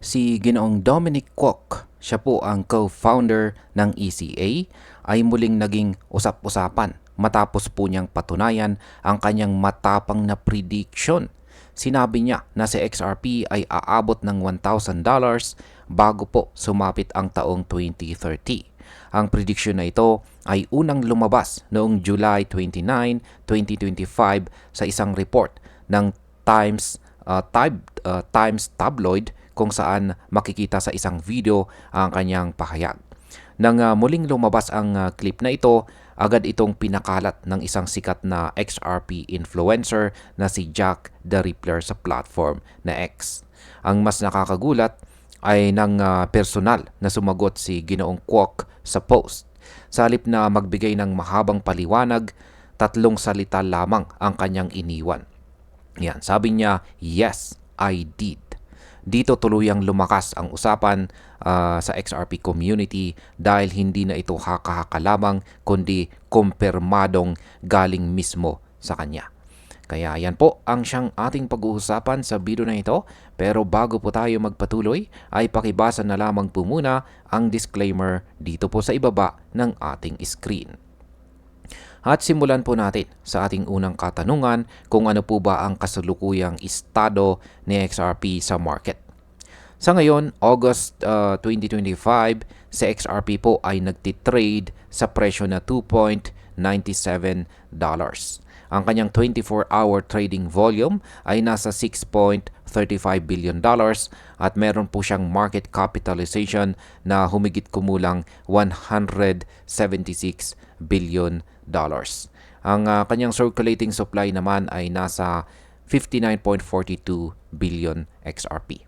Si Ginoong Dominic Kwok, siya po ang co-founder ng ECA, ay muling naging usap-usapan matapos po niyang patunayan ang kanyang matapang na prediction. Sinabi niya na si XRP ay aabot ng $1,000 bago po sumapit ang taong 2030. Ang prediction na ito ay unang lumabas noong July 29, 2025 sa isang report ng Times uh, Tab- uh, Times tabloid kung saan makikita sa isang video ang kanyang pahayag. Nang uh, muling lumabas ang uh, clip na ito, agad itong pinakalat ng isang sikat na XRP influencer na si Jack the Rippler sa platform na X. Ang mas nakakagulat ay ng uh, personal na sumagot si Ginoong Kwok sa post. Sa halip na magbigay ng mahabang paliwanag, tatlong salita lamang ang kanyang iniwan. Yan, sabi niya, yes, I did. Dito tuluyang lumakas ang usapan uh, sa XRP community dahil hindi na ito haka-haka lamang kundi kumpirmadong galing mismo sa kanya. Kaya yan po ang siyang ating pag-uusapan sa video na ito. Pero bago po tayo magpatuloy ay pakibasa na lamang po muna ang disclaimer dito po sa ibaba ng ating screen. At simulan po natin sa ating unang katanungan kung ano po ba ang kasalukuyang estado ni XRP sa market. Sa ngayon, August uh, 2025, sa XRP po ay nagtitrade sa presyo na 2.97 dollars. Ang kanyang 24-hour trading volume ay nasa 6.35 billion dollars at meron po siyang market capitalization na humigit kumulang 176 billion dollars. Ang uh, kanyang circulating supply naman ay nasa 59.42 billion XRP.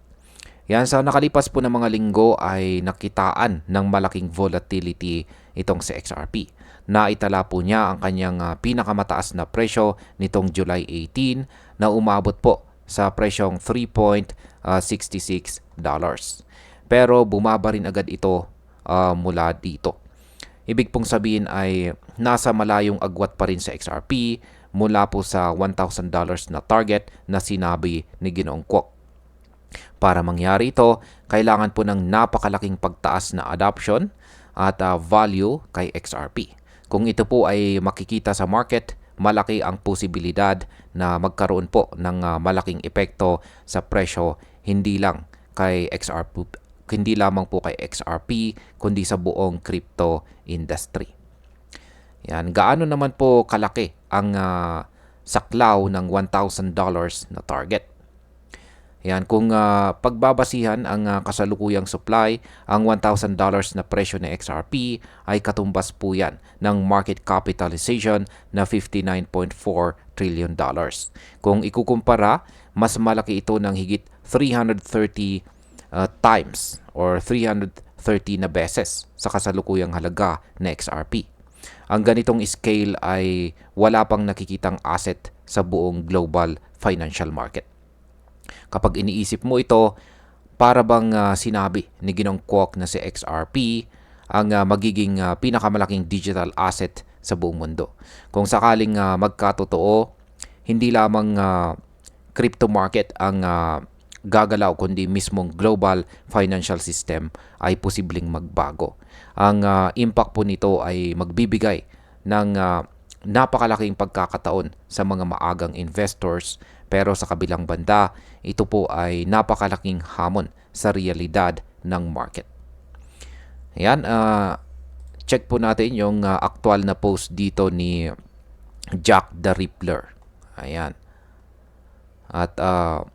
Yan sa nakalipas po ng mga linggo ay nakitaan ng malaking volatility itong si XRP. Naitala po niya ang kanyang uh, pinakamataas na presyo nitong July 18 na umabot po sa presyong 3.66 dollars. Pero bumaba rin agad ito uh, mula dito. Ibig pong sabihin ay nasa malayong agwat pa rin sa XRP mula po sa $1,000 na target na sinabi ni Ginoong Kwok. Para mangyari ito, kailangan po ng napakalaking pagtaas na adoption at uh, value kay XRP. Kung ito po ay makikita sa market, malaki ang posibilidad na magkaroon po ng uh, malaking epekto sa presyo hindi lang kay XRP hindi lamang po kay XRP kundi sa buong crypto industry. Yan, gaano naman po kalaki ang uh, saklaw ng $1,000 na target? Yan, kung uh, pagbabasihan ang uh, kasalukuyang supply, ang $1,000 na presyo ng XRP ay katumbas po yan ng market capitalization na 59.4 trillion dollars. Kung ikukumpara, mas malaki ito ng higit 330 uh, times or 330 na beses sa kasalukuyang halaga na XRP. Ang ganitong scale ay wala pang nakikitang asset sa buong global financial market. Kapag iniisip mo ito, para bang uh, sinabi ni Ginong Kwok na si XRP ang uh, magiging uh, pinakamalaking digital asset sa buong mundo. Kung sakaling uh, magkatotoo, hindi lamang uh, crypto market ang uh, gagalaw kundi mismong global financial system ay posibleng magbago. Ang uh, impact po nito ay magbibigay ng uh, napakalaking pagkakataon sa mga maagang investors pero sa kabilang banda, ito po ay napakalaking hamon sa realidad ng market. Ayan, uh, check po natin yung uh, aktual na post dito ni Jack the Rippler. Ayan. At uh,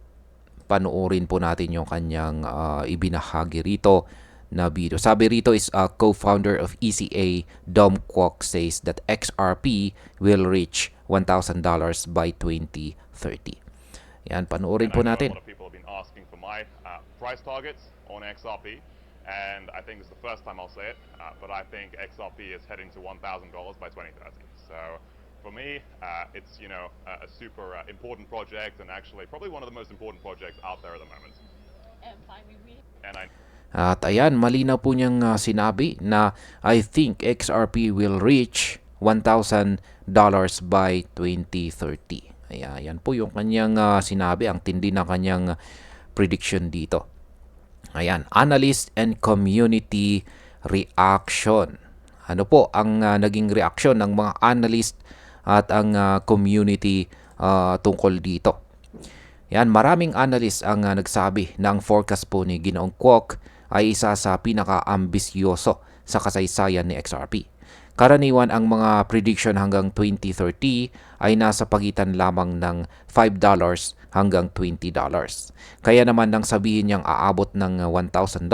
panoorin po natin yung kanyang uh, ibinahagi rito na video. Sabi rito is a uh, co-founder of ECA, Dom Kwok says that XRP will reach $1,000 by 2030. Yan, panoorin po natin. A lot of people have been asking for my uh, price targets on XRP. And I think it's the first time I'll say it, uh, but I think XRP is heading to $1,000 by 2030. So for me, uh, it's you know a, a super uh, important project and actually probably one of the most important projects out there at the moment. And I At ayan, malinaw po niyang uh, sinabi na I think XRP will reach $1,000 by 2030. Ayan, yan po yung kanyang uh, sinabi, ang tindi ng kanyang prediction dito. Ayan, analyst and community reaction. Ano po ang ah, naging reaksyon ng mga analyst at ang ah, community ah, tungkol dito? Yan, maraming analyst ang ah, nagsabi na ang forecast po ni Ginoong Kwok ay isa sa pinaka-ambisyoso sa kasaysayan ni XRP. Karaniwan ang mga prediction hanggang 2030 ay nasa pagitan lamang ng $5 hanggang $20. Kaya naman nang sabihin niyang aabot ng ah, $1,000,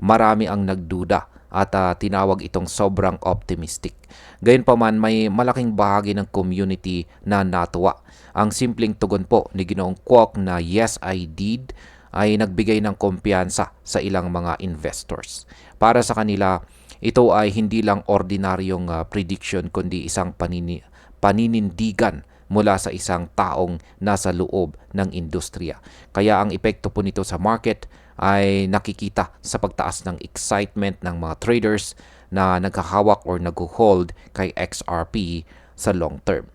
marami ang nagduda at ah, tinawag itong sobrang optimistic. Gayunpaman may malaking bahagi ng community na natuwa. Ang simpleng tugon po ni Ginoong Kwok na yes I did ay nagbigay ng kumpiyansa sa ilang mga investors. Para sa kanila, ito ay hindi lang ordinaryong ah, prediction kundi isang panini, paninindigan mula sa isang taong nasa loob ng industriya. Kaya ang epekto po nito sa market ay nakikita sa pagtaas ng excitement ng mga traders na naghahawak or nag-hold kay XRP sa long term.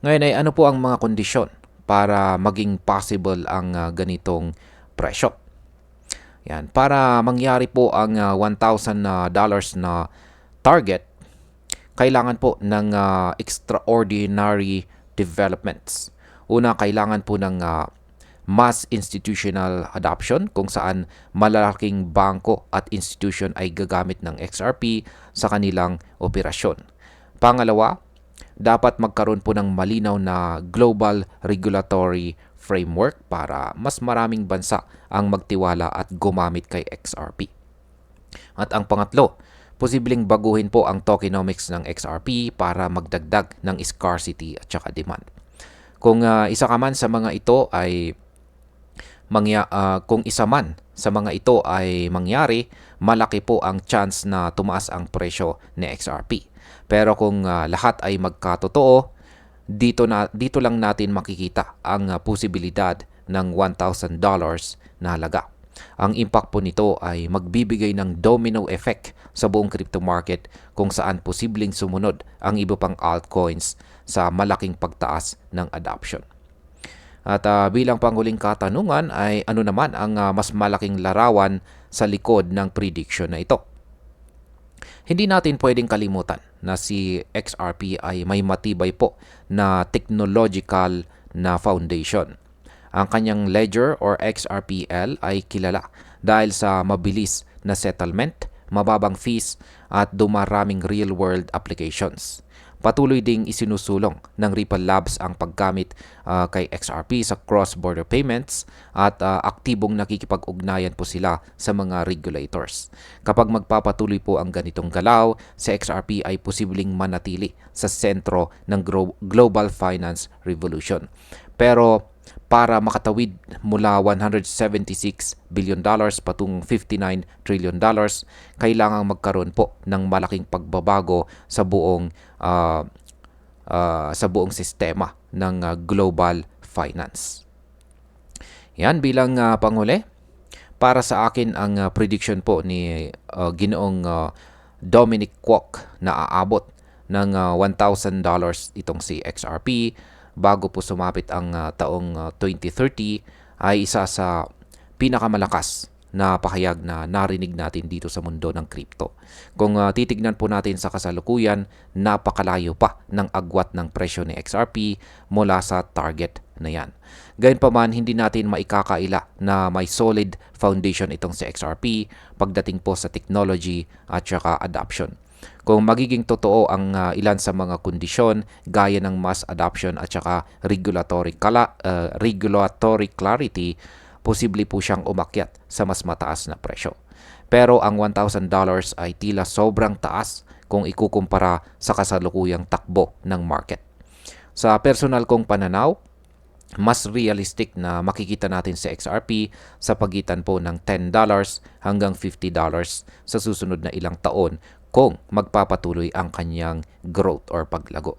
Ngayon ay ano po ang mga kondisyon para maging possible ang ah, ganitong presyo? Yan, para mangyari po ang ah, $1,000 na dollars na target, kailangan po ng ah, extraordinary developments. Una, kailangan po ng ah, mass institutional adoption kung saan malalaking bangko at institution ay gagamit ng XRP sa kanilang operasyon. Pangalawa, dapat magkaroon po ng malinaw na global regulatory framework para mas maraming bansa ang magtiwala at gumamit kay XRP. At ang pangatlo, posibleng baguhin po ang tokenomics ng XRP para magdagdag ng scarcity at saka demand. Kung ah, isa ka man sa mga ito ay mangya, ah, kung isa man sa mga ito ay mangyari, malaki po ang chance na tumaas ang presyo ni XRP. Pero kung ah, lahat ay magkatotoo, dito na dito lang natin makikita ang ah, posibilidad ng $1,000 na halaga. Ang impact po nito ay magbibigay ng domino effect sa buong crypto market kung saan posibleng sumunod ang iba pang altcoins sa malaking pagtaas ng adoption. At ah, bilang panghuling katanungan ay ano naman ang ah, mas malaking larawan sa likod ng prediction na ito? Hindi natin pwedeng kalimutan na si XRP ay may matibay po na technological na foundation. Ang kanyang ledger or XRPL ay kilala dahil sa mabilis na settlement, mababang fees at dumaraming real-world applications. Patuloy ding isinusulong ng Ripple Labs ang paggamit ah, kay XRP sa cross-border payments at ah, aktibong nakikipag-ugnayan po sila sa mga regulators. Kapag magpapatuloy po ang ganitong galaw, si XRP ay posibleng manatili sa sentro ng gro- global finance revolution. Pero para makatawid mula 176 billion dollars patungong 59 trillion dollars, kailangang magkaroon po ng malaking pagbabago sa buong ah, ah, sa buong sistema ng ah, global finance. Yan bilang ah, panghuli. Para sa akin ang ah, prediction po ni ah, Ginoong ah, Dominic Kwok na aabot ng ah, $1,000 itong si XRP bago po sumapit ang ah, taong ah, 2030 ay isa sa pinakamalakas na pahayag na narinig natin dito sa mundo ng crypto. Kung ah, titignan po natin sa kasalukuyan, napakalayo pa ng agwat ng presyo ni XRP mula sa target na yan. Gayunpaman, hindi natin maikakaila na may solid foundation itong si XRP pagdating po sa technology at saka adoption. Kung magiging totoo ang ah, ilan sa mga kondisyon gaya ng mass adoption at saka regulatory kala, ah, regulatory clarity, posible po siyang umakyat sa mas mataas na presyo. Pero ang $1,000 ay tila sobrang taas kung ikukumpara sa kasalukuyang takbo ng market. Sa personal kong pananaw, mas realistic na makikita natin sa XRP sa pagitan po ng $10 hanggang $50 sa susunod na ilang taon kung magpapatuloy ang kanyang growth or paglago.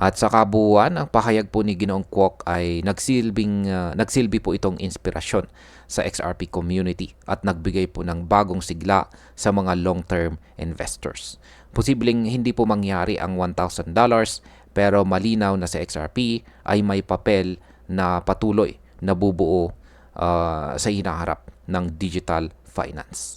At sa kabuuan, ang pahayag po ni Ginoong Kwok ay nagsilbing, ah, nagsilbi po itong inspirasyon sa XRP community at nagbigay po ng bagong sigla sa mga long-term investors. Posibleng hindi po mangyari ang $1,000 pero malinaw na sa XRP ay may papel na patuloy na bubuo ah, sa hinaharap ng digital finance.